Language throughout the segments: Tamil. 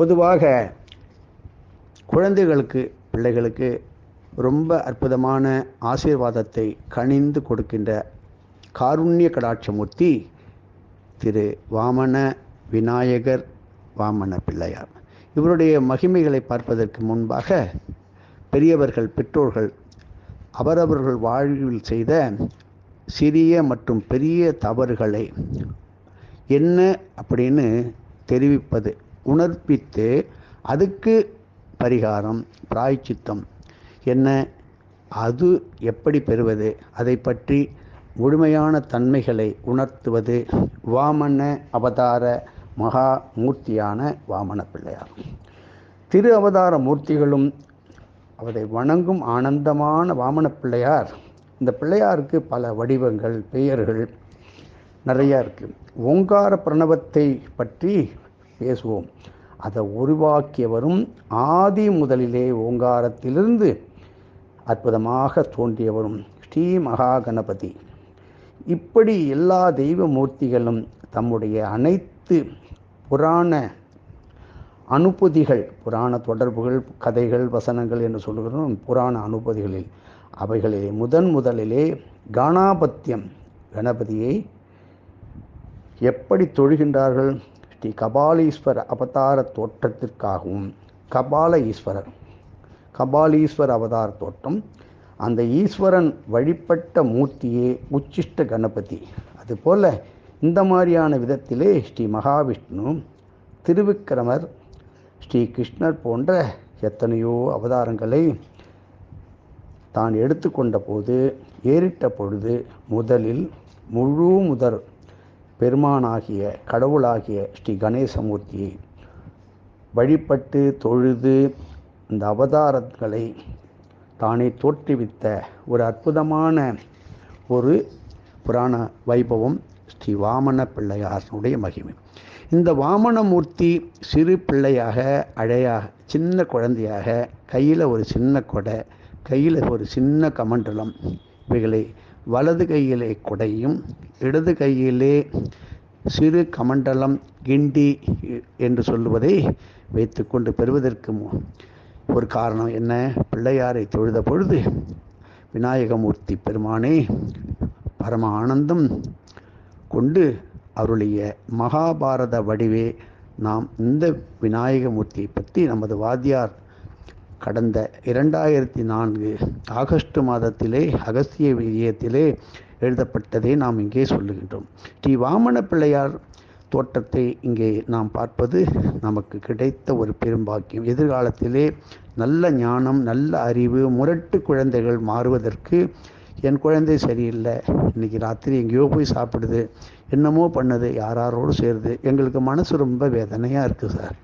பொதுவாக குழந்தைகளுக்கு பிள்ளைகளுக்கு ரொம்ப அற்புதமான ஆசீர்வாதத்தை கனிந்து கொடுக்கின்ற காருண்ய கடாட்சமூர்த்தி திரு வாமன விநாயகர் வாமன பிள்ளையார். இவருடைய மகிமைகளை பார்ப்பதற்கு முன்பாக பெரியவர்கள் பெற்றோர்கள் அவரவர்கள் வாழ்வில் செய்த சிறிய மற்றும் பெரிய தவறுகளை என்ன அப்படின்னு தெரிவிப்பது உணர்ப்பித்து அதுக்கு பரிகாரம் பிராய்ச்சித்தம். என்ன? அது எப்படி பெறுவது? அதை பற்றி முழுமையான தன்மைகளை உணர்த்துவது வாமன அவதார மகா மூர்த்தியான வாமன பிள்ளையார். திரு அவதார மூர்த்திகளும் அவரை வணங்கும் ஆனந்தமான வாமன பிள்ளையார். இந்த பிள்ளையாருக்கு பல வடிவங்கள் பெயர்கள் நிறையா இருக்குது ஓங்கார பிரணவத்தை பற்றி பேசுவோம். அதை உருவாக்கியவரும் ஆதி முதலிலே ஓங்காரத்திலிருந்து அற்புதமாக தோன்றியவரும் ஸ்ரீ மகா கணபதி இப்படி எல்லா தெய்வ மூர்த்திகளும் தம்முடைய அனைத்து புராண அனுபதிகள் புராண தொடர்புகள் கதைகள் வசனங்கள் என்று சொல்கிறோம் புராண அனுபதிகளில் அவைகளிலே முதன் முதலிலே கணாபத்தியம் கணபதியை எப்படி தொழுகின்றார்கள்? ஸ்ரீ கபாலீஸ்வர அவதார தோற்றத்திற்காகவும் கபால ஈஸ்வரர் கபாலீஸ்வர அவதார தோற்றம் அந்த ஈஸ்வரன் வழிபட்ட மூர்த்தியே உச்சிஷ்ட கணபதி. அதுபோல் இந்த மாதிரியான விதத்திலே ஸ்ரீ மகாவிஷ்ணு திருவிக்கிரமர் ஸ்ரீ கிருஷ்ணர் போன்ற எத்தனையோ அவதாரங்களை தான் எடுத்துக்கொண்ட போது ஏறிட்ட பொழுது முதலில் முழு முதற் பெருமானாகிய கடவுளாகிய ஸ்ரீ கணேசமூர்த்தியை வழிபட்டு தொழுது இந்த அவதாரங்களை தானே தோற்றுவித்த ஒரு அற்புதமான ஒரு புராண வைபவம் ஸ்ரீ வாமன பிள்ளையாரனுடைய மகிமை. இந்த வாமனமூர்த்தி சிறு பிள்ளையாக அழையாக சின்ன குழந்தையாக கையில் ஒரு சின்ன கொடை கையில் ஒரு சின்ன கமண்டலம் இவைகளை வலது கையிலே குடையும் இடது கையிலே சிறு கமண்டலம் கிண்டி என்று சொல்லுவதை வைத்துக்கொண்டு பெறுவதற்கு ஒரு காரணம் என்ன? பிள்ளையாரை தொழுத பொழுது விநாயகமூர்த்தி பெருமானே பரம ஆனந்தம் கொண்டு அருளிய மகாபாரத வடிவே நாம் இந்த விநாயகமூர்த்தியை பற்றி நமது வாத்தியார் கடந்த இரண்டாயிரத்தி நான்கு ஆகஸ்ட் மாதத்திலே அகஸ்திய விஜயத்திலே எழுதப்பட்டதை நாம் இங்கே சொல்லுகின்றோம். ஸ்ரீ வாமன பிள்ளையார் தோற்றத்தை இங்கே நாம் பார்ப்பது நமக்கு கிடைத்த ஒரு பெரும்பாக்கியம். எதிர்காலத்திலே நல்ல ஞானம் நல்ல அறிவு முரட்டு குழந்தைகள் மாறுவதற்கு என் குழந்தை சரியில்லை. இன்னைக்கு ராத்திரி எங்கேயோ போய் சாப்பிடுது. என்னமோ பண்ணுது யாராரோடு சேருது. எங்களுக்கு மனசு ரொம்ப வேதனையாக இருக்குது சார்.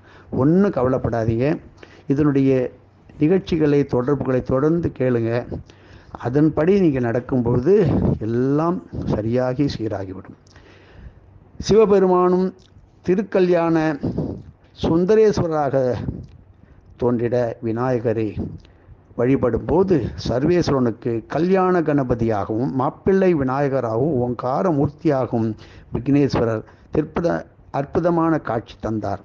ஒன்றும் கவலைப்படாதீங்க. இதனுடைய நிகழ்ச்சிகளை தொடர்புகளை தொடர்ந்து கேளுங்க. அதன்படி நீங்கள் நடக்கும்பொழுது எல்லாம் சரியாகி சீராகிவிடும். சிவபெருமானும் திருக்கல்யாண சுந்தரேஸ்வராக தோன்றிட விநாயகரை வழிபடும்போது சர்வேஸ்வரனுக்கு கல்யாண கணபதியாகவும் மாப்பிள்ளை விநாயகராகவும் ஓங்கார மூர்த்தியாகவும் விக்னேஸ்வரர் திருப்பத அற்புதமான காட்சி தந்தார்.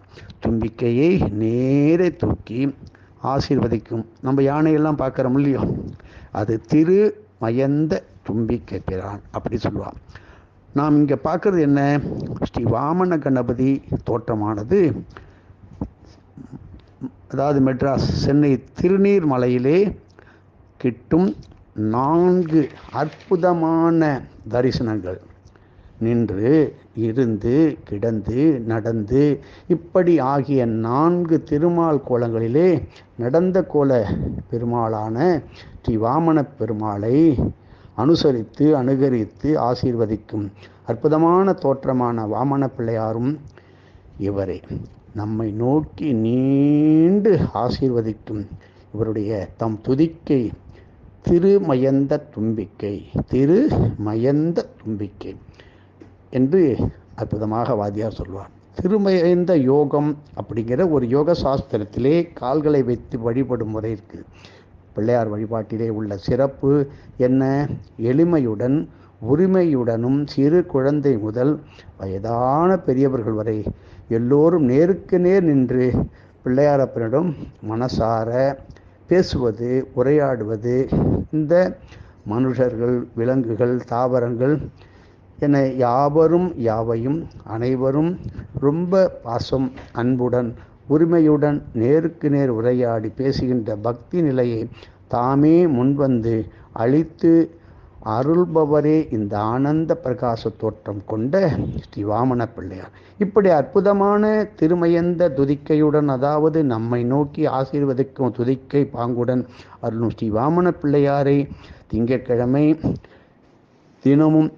தும்பிக்கையை நேரே தூக்கி ஆசீர்வதிக்கும். நம்ம யானையெல்லாம் பார்க்குறோம் இல்லையோ அது திரு மயந்த தும்பிக்கை பிரான் அப்படி சொல்லுவான். நாம் இங்கே பார்க்குறது என்ன? ஸ்ரீ வாமன கணபதி தோற்றமானது அதாவது மெட்ராஸ் சென்னை திருநீர் மலையிலே கிட்டும் நான்கு அற்புதமான தரிசனங்கள். நின்று இருந்து கிடந்து நடந்து இப்படி ஆகிய நான்கு திருமால் கோலங்களிலே நடந்த கோல பெருமாளான ஸ்ரீ வாமன பெருமாளை அனுசரித்து அனுகரித்து ஆசீர்வதிக்கும் அற்புதமான தோற்றமான வாமன பிள்ளையாரும் இவரே. நம்மை நோக்கி நீண்டு ஆசீர்வதிக்கும் இவருடைய தம் துதிக்கை திருமயந்த தும்பிக்கை திருமயந்த தும்பிக்கை. என்று அற்புதமாக வாத்தியார் சொல்வார். திருமயந்த யோகம் அப்படிங்கிற ஒரு யோக சாஸ்திரத்திலே கால்களை வைத்து வழிபடும் முறை இருக்குது பிள்ளையார் வழிபாட்டிலே உள்ள சிறப்பு என்ன? எளிமையுடன் உரிமையுடனும் சிறு குழந்தை முதல் வயதான பெரியவர்கள் வரை எல்லோரும் நேருக்கு நேர் நின்று பிள்ளையாரப்பனிடம் மனசார பேசுவது உரையாடுவது. இந்த மனுஷர்கள் விலங்குகள் தாவரங்கள் என யாவரும் யாவையும் அனைவரும் ரொம்ப பாசம் அன்புடன் உரிமையுடன் நேருக்கு நேர் உரையாடி பேசுகின்ற பக்தி நிலையை தாமே முன்வந்து அழித்து அருள்பவரே இந்த ஆனந்த பிரகாச தோற்றம் கொண்ட ஸ்ரீ வாமன பிள்ளையார். இப்படி அற்புதமான திருமயந்த துதிக்கையுடன் அதாவது நம்மை நோக்கி ஆசீர்வதிக்கும் துதிக்கை பாங்குடன் அருளும் ஸ்ரீ வாமன பிள்ளையாரை திங்கட்கிழமை தினமும்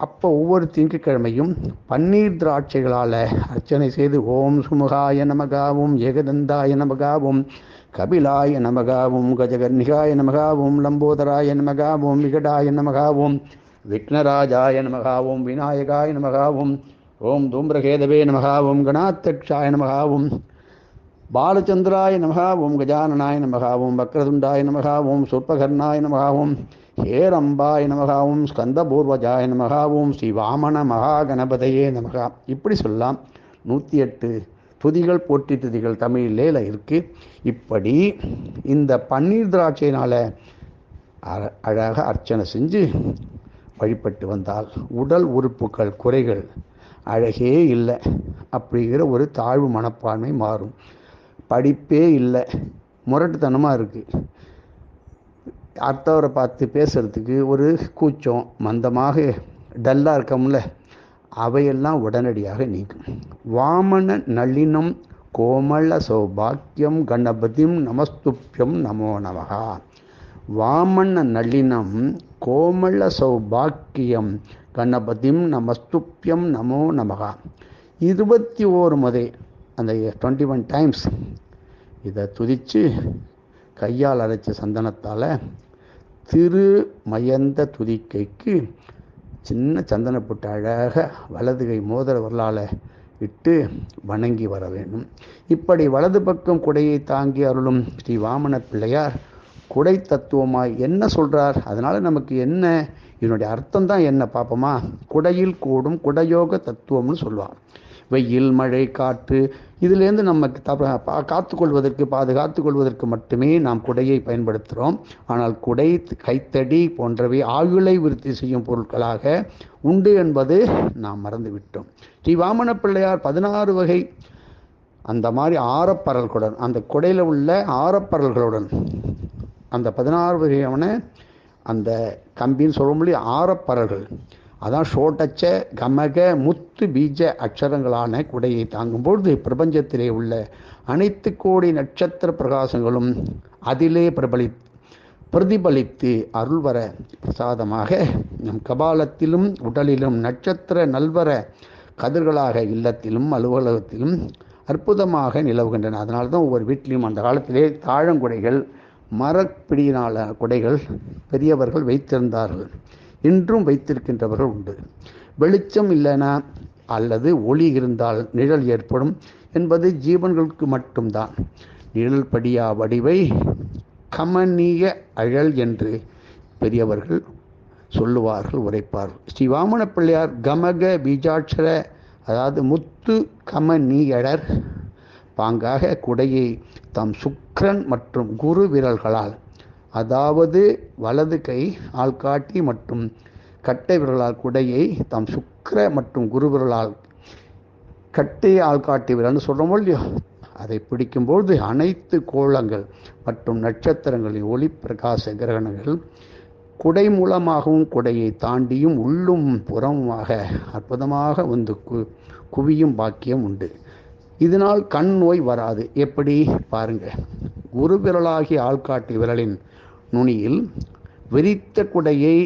அப்போ ஒவ்வொரு திங்கட்கிழமையும் பன்னீர் திராட்சைகளால் அர்ச்சனை செய்து ஓம் சுமுகாய நமகாவும் ஏகதந்தாய நமகாவும் கபிலாய நமகாவும் கஜகர்ணிகாய நமகாவும் லம்போதராய நமகாவும் விகடாய நமகாவும் விக்னராஜாய நமகாவும் விநாயகாய நமகாவும் ஓம் தூம்பிரகேதவே நமகாவும் கணாத்தக்ஷாய நமகாவும் பாலச்சந்திராய நமகாவும் கஜானனாய நமகாவும் வக்ரதுண்டாய நமகாவும் சொற்பகர்ணாய நமகாவும் ஹேரம்பாய நமகாவும் ஸ்கந்தபூர்வஜாய நமகாவும் ஸ்ரீ வாமன மகாகணபதையே நமகா. இப்படி சொல்லலாம் நூற்றி எட்டு துதிகள் போட்டி துதிகள் தமிழில் இருக்கு. இப்படி இந்த பன்னீர் திராட்சையினால் அழகாக அர்ச்சனை செஞ்சு வழிபட்டு வந்தால் உடல் உறுப்புகள் குறைகள் அழகே இல்லை அப்படிங்கிற ஒரு தாழ்வு மனப்பான்மை மாறும். படிப்பே இல்லை. முரட்டுத்தனமாக இருக்குது அடுத்தவரை பார்த்து பேசுகிறதுக்கு ஒரு கூச்சம் மந்தமாக டல்லாக இருக்கோம்ல அவையெல்லாம் உடனடியாக நீக்கும். வாமன நளினம் கோமள சௌபாக்கியம் கணபதிம் நமஸ்துப்பியம் நமோ நமகா வாமன நளினம் கோமள சௌபாக்கியம் கணபதிம் நமஸ்துப்பியம் நமோ நமகா இருபத்தி ஓரு முறை அந்த டுவெண்ட்டி ஒன் டைம்ஸ் இதை துதித்து கையால் அரைச்ச சந்தனத்தால் திரு மயந்த துதிக்கைக்கு சின்ன சந்தன போட்டு அழகாக வலது கை மோதிர வரலால் இட்டு வணங்கி வர வேண்டும். இப்படி வலது பக்கம் குடையை தாங்கி அருளும் ஸ்ரீ வாமன பிள்ளையார் குடை தத்துவமாய் என்ன சொல்றார்? அதனால நமக்கு என்ன? இதனுடைய அர்த்தம் தான் என்ன? பார்ப்போமா குடையில் கூடும் குடையோக தத்துவம்னு சொல்லுவார் வெயில் மழை காற்று இதிலேருந்து நம்ம காத்துக்கொள்வதற்கு பாதுகாத்து கொள்வதற்கு மட்டுமே நாம் குடையை பயன்படுத்துகிறோம் ஆனால் குடை கைத்தடி போன்றவை ஆயுளை விருத்தி செய்யும் பொருட்களாக உண்டு என்பது நாம் மறந்துவிட்டோம். ஸ்ரீ வாமன பிள்ளையார் பதினாறு வகை அந்த மாதிரி ஆரப்பரல்களுடன் அந்த குடையில் உள்ள ஆரப்பரல்களுடன் அந்த பதினாறு வகையான அந்த கம்பின்னு சொல்ல முடியும் ஆரப்பரல்கள். அதான் ஷோட்டச்ச கமக முத்து பீஜ அக்ஷரங்களான குடையை தாங்கும்பொழுது பிரபஞ்சத்திலே உள்ள அனைத்து கோடி நட்சத்திர பிரகாசங்களும் அதிலே பிரபலி பிரதிபலித்து அருள்வர பிரசாதமாக நம் கபாலத்திலும் உடலிலும் நட்சத்திர நல்வர கதிர்களாக இல்லத்திலும் அலுவலகத்திலும் அற்புதமாக நிலவுகின்றன. அதனால தான் ஒவ்வொரு வீட்லேயும் அந்த காலத்திலே தாழங்குடைகள் மரப்பிடியினால குடைகள் பெரியவர்கள் வைத்திருந்தார்கள். இன்றும் வைத்திருக்கின்றவர்கள் உண்டு. வெளிச்சம் இல்லைனா அல்லது ஒளி இருந்தால் நிழல் ஏற்படும் என்பது ஜீவன்களுக்கு மட்டும்தான். நிழல் படியா வடிவை கமனிய அழல் என்று பெரியவர்கள் சொல்லுவார்கள் உரைப்பார்கள். ஸ்ரீ வாமன பிள்ளையார் கமக பீஜாட்சர அதாவது முத்து கமனீயடர் பாங்காக குடையை தம் சுக்ரன் மற்றும் குரு விரல்களால் அதாவது வலது கை ஆள்காட்டி மற்றும் கட்டை விரலால் குடையை தம் சுக்கர மற்றும் குரு விரலால் கட்டை ஆள்காட்டி விரல்னு சொல்கிறோமோ இல்லையோ? அதை பிடிக்கும்போது அனைத்து கோலங்கள் மற்றும் நட்சத்திரங்களின் ஒளி பிரகாச கிரகணங்கள் குடை மூலமாகவும் குடையை தாண்டியும் உள்ளும் புறமுமாக அற்புதமாக வந்து கு குவியும் பாக்கியம் உண்டு. இதனால் கண் நோய் வராது. எப்படி? பாருங்க. குரு விரலாகி ஆள்காட்டி விரலின் நுனியில் விரித்த குடையை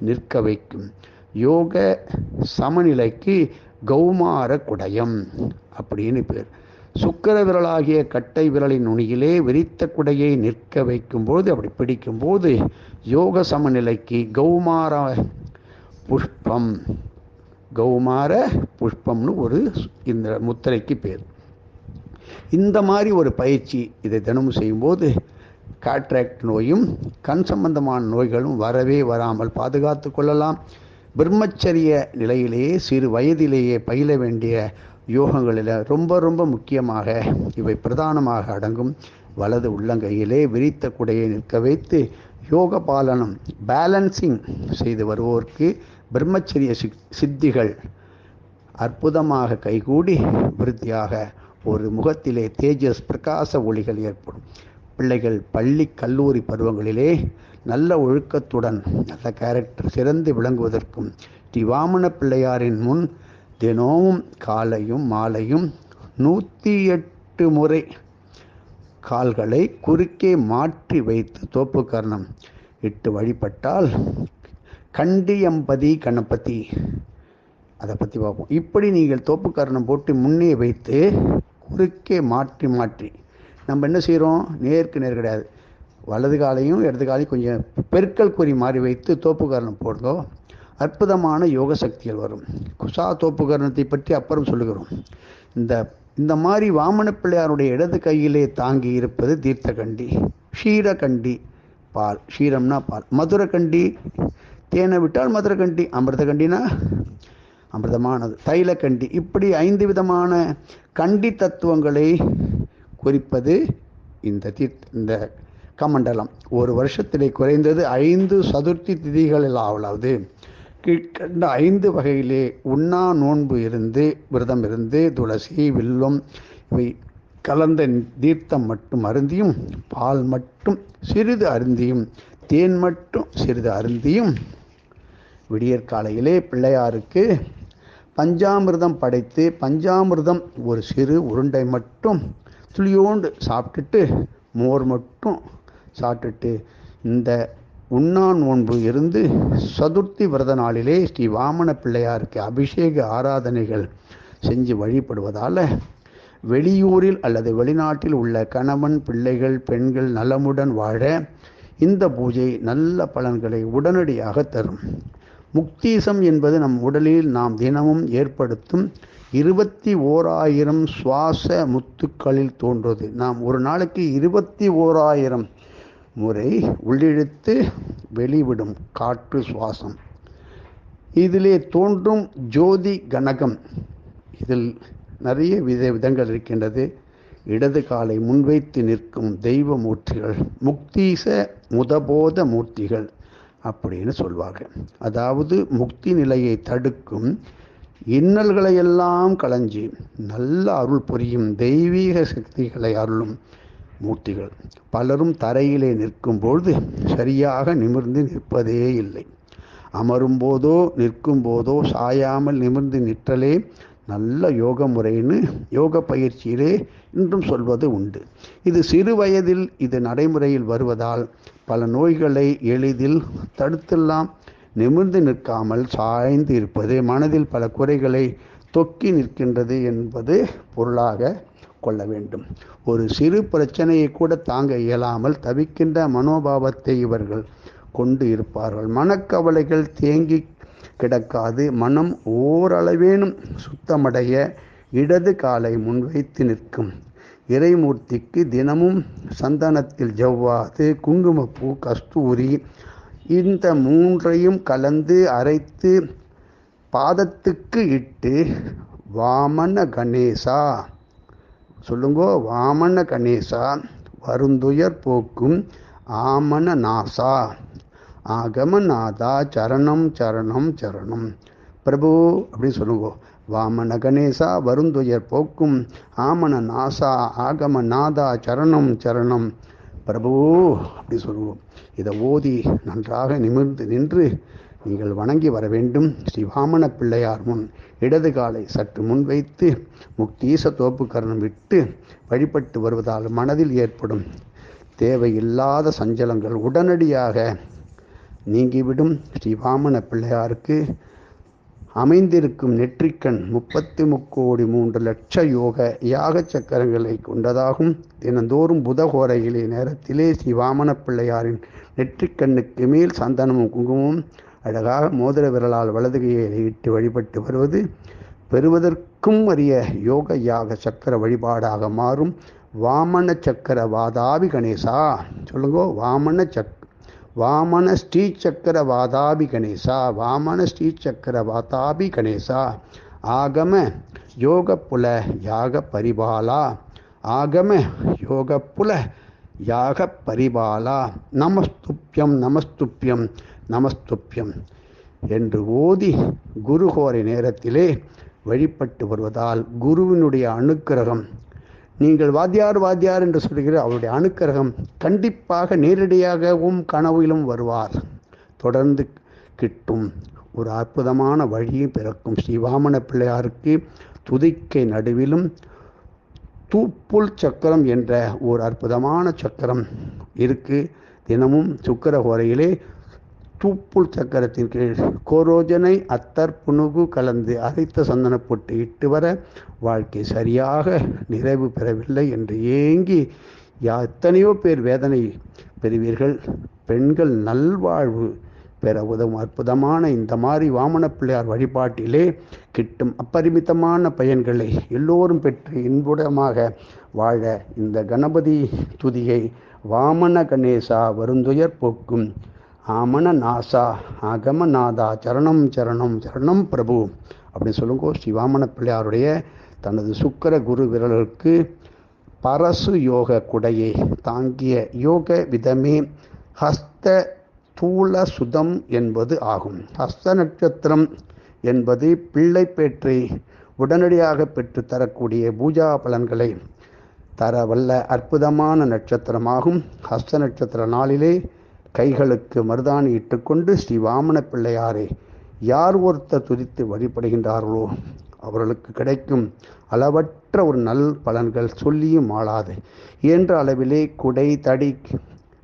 நிற்க வைக்கும். யோக சமநிலைக்கு கௌமார குடயம் அப்படின்னு பேர். சுக்கர விரலாகிய கட்டை விரலின் நுனியிலே விரித்த குடையை நிற்க வைக்கும்போது அப்படி பிடிக்கும்போது யோக சமநிலைக்கு கௌமார புஷ்பம் கௌமார புஷ்பம்னு ஒரு இந்த முத்திரைக்கு பேர். இந்த மாதிரி ஒரு பயிற்சி இதை தினமும் செய்யும்போது காட்ராக்ட் நோயும் கண் சம்பந்தமான நோய்களும் வரவே வராமல் பாதுகாத்து கொள்ளலாம். பிரம்மச்சரிய நிலையிலேயே சிறு வயதிலேயே பயில வேண்டிய யோகங்களில் ரொம்ப ரொம்ப முக்கியமாக இவை பிரதானமாக அடங்கும். வலது உள்ளங்கையிலே விரித்த குடையை நிற்க வைத்து யோக பாலனம் பேலன்சிங் செய்து வருவோருக்கு பிரம்மச்சரிய சித்திகள் அற்புதமாக கைகூடி விருத்தியாக ஒரு முகத்திலே தேஜஸ் பிரகாச ஒளிகள் ஏற்படும். பிள்ளைகள் பள்ளி கல்லூரி பருவங்களிலே நல்ல ஒழுக்கத்துடன் நல்ல கேரக்டர் சிறந்து விளங்குவதற்கும் ஸ்ரீ பிள்ளையாரின் முன் தினமும் காலையும் மாலையும் நூற்றி எட்டு முறை கால்களை குறுக்கே மாற்றி வைத்து தோப்பு கர்ணம் இட்டு வழிபட்டால் கண்டியம்பதி கணபதி அதை பற்றி பார்ப்போம். இப்படி நீங்கள் தோப்பு கர்ணம் போட்டு முன்னே வைத்து குறுக்கே மாற்றி மாற்றி நம்ம என்ன செய்கிறோம் நேருக்கு நேர் கிடையாது. வலது காலையும் இடது காலையும் கொஞ்சம் பெருக்கல் குறி மாறி வைத்து தோப்புக்கரணம் போடுதோ அற்புதமான யோக சக்திகள் வரும். குசா தோப்புக்கரணத்தை பற்றி அப்புறம் சொல்லுகிறோம். இந்த இந்த மாதிரி வாமன பிள்ளையாருடைய இடது கையிலே தாங்கி இருப்பது தீர்த்தகண்டி க்ஷீரகண்டி பால். ஷீரம்னா பால். மதுரக்கண்டி தேனை விட்டால் மதுரகண்டி. அமிர்தகண்டினா அமிர்தமானது. தைலக்கண்டி இப்படி ஐந்து விதமான கண்டி தத்துவங்களை குறிப்பது இந்த தீ இந்த கமண்டலம். ஒரு வருஷத்திலே குறைந்தது ஐந்து சதுர்த்தி திதிகளில் ஆவலாவது. கீழ்கண்ட ஐந்து வகையிலே உண்ணா நோன்பு இருந்து விரதம் இருந்து துளசி வில்வம் இவை கலந்த தீர்த்தம் மட்டும் அருந்தியும் பால் மட்டும் சிறிது அருந்தியும் தேன் மட்டும் சிறிது அருந்தியும் விடியற்காலையிலே பிள்ளையாருக்கு பஞ்சாமிர்தம் படைத்து பஞ்சாமிர்தம் ஒரு சிறு உருண்டை மட்டும் துளியோண்டு சாப்பிட்டுட்டு மோர் மட்டும் சாப்பிட்டுட்டு இந்த உண்ணா நோன்பு இருந்து சதுர்த்தி விரத நாளிலே ஸ்ரீ வாமன பிள்ளையாருக்கு அபிஷேக ஆராதனைகள் செஞ்சு வழிபடுவதால் வெளியூரில் அல்லது வெளிநாட்டில் உள்ள கணவன் பிள்ளைகள் பெண்கள் நலமுடன் வாழ இந்த பூஜை நல்ல பலன்களை உடனடியாக தரும். முக்தீசம் என்பது நம் உடலில் நாம் தினமும் ஏற்படுத்தும் இருபத்தி ஓராயிரம் சுவாச முத்துக்களில் தோன்றுவது நாம் ஒரு நாளைக்கு இருபத்தி ஓராயிரம் முறை உள்ளிழுத்து வெளிவிடும் காற்று சுவாசம். இதிலே தோன்றும் ஜோதி கனகம். இதில் நிறைய வித விதங்கள் இருக்கின்றது. இடது காலை முன்வைத்து நிற்கும் தெய்வ மூர்த்திகள் முக்தீச முதபோத மூர்த்திகள் அப்படின்னு சொல்வார்கள். அதாவது முக்தி நிலையை தடுக்கும் இன்னல்களையெல்லாம் களைஞ்சி நல்ல அருள் புரியும் தெய்வீக சக்திகளை அருளும் மூர்த்திகள். பலரும் தரையிலே நிற்கும் பொழுது சரியாக நிமிர்ந்து நிற்பதே இல்லை. அமரும் போதோ நிற்கும் போதோ சாயாமல் நிமிர்ந்து நிற்றலே நல்ல யோக முறைன்னு யோக பயிற்சியிலே இன்றும் சொல்வது உண்டு. இது சிறு வயதில் இது நடைமுறையில் வருவதால் பல நோய்களை எளிதில் தடுத்தெல்லாம் நிமிர்ந்து நிற்காமல் சாய்ந்து இருப்பது மனதில் பல குறைகளை தொக்கி நிற்கின்றது என்பது பொருளாக கொள்ள வேண்டும். ஒரு சிறு பிரச்சனையை கூட தாங்க இயலாமல் தவிக்கின்ற மனோபாவத்தை இவர்கள் கொண்டு இருப்பார்கள். மனக்கவலைகள் தேங்கி கிடக்காது. மனம் ஓரளவேனும் சுத்தமடைய இடது காலை முன்வைத்து நிற்கும். இறைமூர்த்திக்கு தினமும் சந்தனத்தில் ஜவ்வாது குங்குமப்பூ கஸ்தூரி இந்த மூன்றையும் கலந்து அரைத்து பாதத்துக்கு இட்டு வாமன கணேசா சொல்லுங்கோ வாமன கணேசா வருந்துயர் போக்கும் ஆமன நாசா ஆகமநாதா சரணம் சரணம் சரணம். பிரபு அப்படின்னு சொல்லுங்கோ வாமன கணேசா வருந்துயர் போக்கும் ஆமன நாசா ஆகமநாதா சரணம் சரணம். பிரபு அப்படி சொல்லுவோம். இதை ஓதி நன்றாக நிமிர்ந்து நின்று நீங்கள் வணங்கி வர வேண்டும். ஸ்ரீ வாமன பிள்ளையார் முன் இடது காலை சற்று முன்வைத்து முக்தீச தோப்பு கரணம் விட்டு வழிபட்டு வருவதால் மனதில் ஏற்படும் தேவையில்லாத சஞ்சலங்கள் உடனடியாக நீங்கிவிடும். ஸ்ரீ வாமன பிள்ளையாருக்கு அமைந்திருக்கும் நெற்றிக்கண் முப்பத்தி முக்கோடி மூன்று லட்ச யோக யாக சக்கரங்களை கொண்டதாகும். தினந்தோறும் புதகோரையிலே நேரத்திலே ஸ்ரீ வாமன பிள்ளையாரின் நெற்றிக்கண்ணுக்கு மேல் சந்தனமும் குங்குமமும் அழகாக மோதிர விரலால் வலதுகையை இட்டு வழிபட்டு வருவது பெறுவதற்கும் அரிய யோக யாக சக்கர வழிபாடாக மாறும். வாமன சக்கர வாதாபி கணேசா. சொல்லுங்க வாமன சக்கர வாமன ஸ்ரீசக்கர வாதாபி கணேசா வாமன ஸ்ரீசக்கர வாதாபி கணேசா ஆகம யோக புல யாக பரிபாலா ஆகம யோக புல யாக பரிபாலா நமஸ்துப்பியம் நமஸ்துப்பியம் நமஸ்துப்பியம் என்று ஓதி குருகோரை நேரத்திலே வழிபட்டு வருவதால் குருவினுடைய அனுக்கிரகம் நீங்கள் வாத்தியார் வாத்தியார் என்று சொல்கிற அவருடைய அனுக்கிரகம் கண்டிப்பாக நேரடியாகவும் கனவிலும் வருவார். தொடர்ந்து கிட்டும் ஒரு அற்புதமான வழியை பிறக்கும். ஸ்ரீவாமன பிள்ளையாருக்கு துதிக்கை நடுவிலும் தூப்புல் சக்கரம் என்ற ஒரு அற்புதமான சக்கரம் இருக்கு. தினமும் சுக்கர ஹோரையிலே தூப்புள் சக்கரத்தின் கீழ் கோரோஜனை அத்தர் புணுகு கலந்து அரைத்த சந்தனப்பொட்டு இட்டு வர வாழ்க்கை சரியாக நிறைவு பெறவில்லை என்று ஏங்கி யா எத்தனையோ பேர் வேதனை பெறுவீர்கள். பெண்கள் நல்வாழ்வு பெற உதவும் அற்புதமான இந்த மாதிரி வாமன பிள்ளையார் வழிபாட்டிலே கிட்டும் அப்பரிமிதமான பயன்களை எல்லோரும் பெற்று இன்புடமாக வாழ இந்த கணபதி துதியை வாமன கணேசா வருந்துயர் போக்கும். ஆமன நாசா ஆகம நாதா சரணம் சரணம் சரணம் பிரபு அப்படின்னு சொல்லுங்கோ. ஸ்ரீ வாமன பிள்ளையாருடைய தனது சுக்கர குரு விரலுக்கு பரசு யோக குடையை தாங்கிய யோக விதமே ஹஸ்த தூள சுதம் என்பது ஆகும். ஹஸ்த நட்சத்திரம் என்பது பிள்ளை பேற்றை உடனடியாக பெற்று தரக்கூடிய பூஜா பலன்களை தர வல்ல அற்புதமான நட்சத்திரமாகும். ஹஸ்த நட்சத்திர நாளிலே கைகளுக்கு மருதாணி இட்டுக்கொண்டு ஸ்ரீ வாமன பிள்ளையாரை யார் ஒருத்தர் துதித்து வழிபடுகின்றார்களோ அவர்களுக்கு கிடைக்கும் அளவற்ற ஒரு நல் பலன்கள் சொல்லியும் ஆளாது. என்ற அளவிலே குடை தடி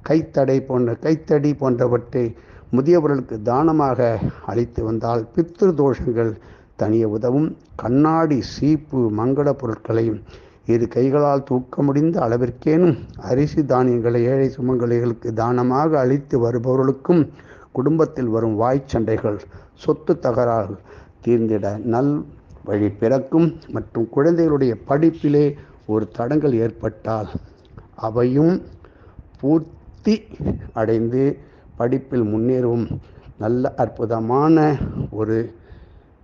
கைத்தடை போன்ற கைத்தடி போன்றவற்றை முதியவர்களுக்கு தானமாக அளித்து வந்தால் பித்ரு தோஷங்கள் தனிய உதவும். கண்ணாடி சீப்பு மங்கள பொருட்களையும் இரு கைகளால் தூக்க முடிந்த அளவிற்கேனும் அரிசி தானியங்களை ஏழை சுமங்கலிகளுக்கு தானமாக அளித்து வருபவர்களுக்கும் குடும்பத்தில் வரும் வாய்ச்சண்டைகள் சொத்து தகராறுகள் தீர்ந்திட நல் வழி பிறக்கும் மற்றும் குழந்தைகளுடைய படிப்பிலே ஒரு தடங்கள் ஏற்பட்டால் அவையும் பூர்த்தி அடைந்து படிப்பில் முன்னேறும் நல்ல அற்புதமான ஒரு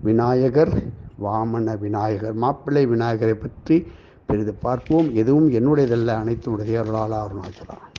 விநாயகர் வாமன விநாயகர் மாப்பிள்ளை விநாயகரை பற்றி பெரிது பார்ப்போம் எதுவும் என்னுடையதல்ல அனைத்து உடையவர்களால் அருணாச்சலாம்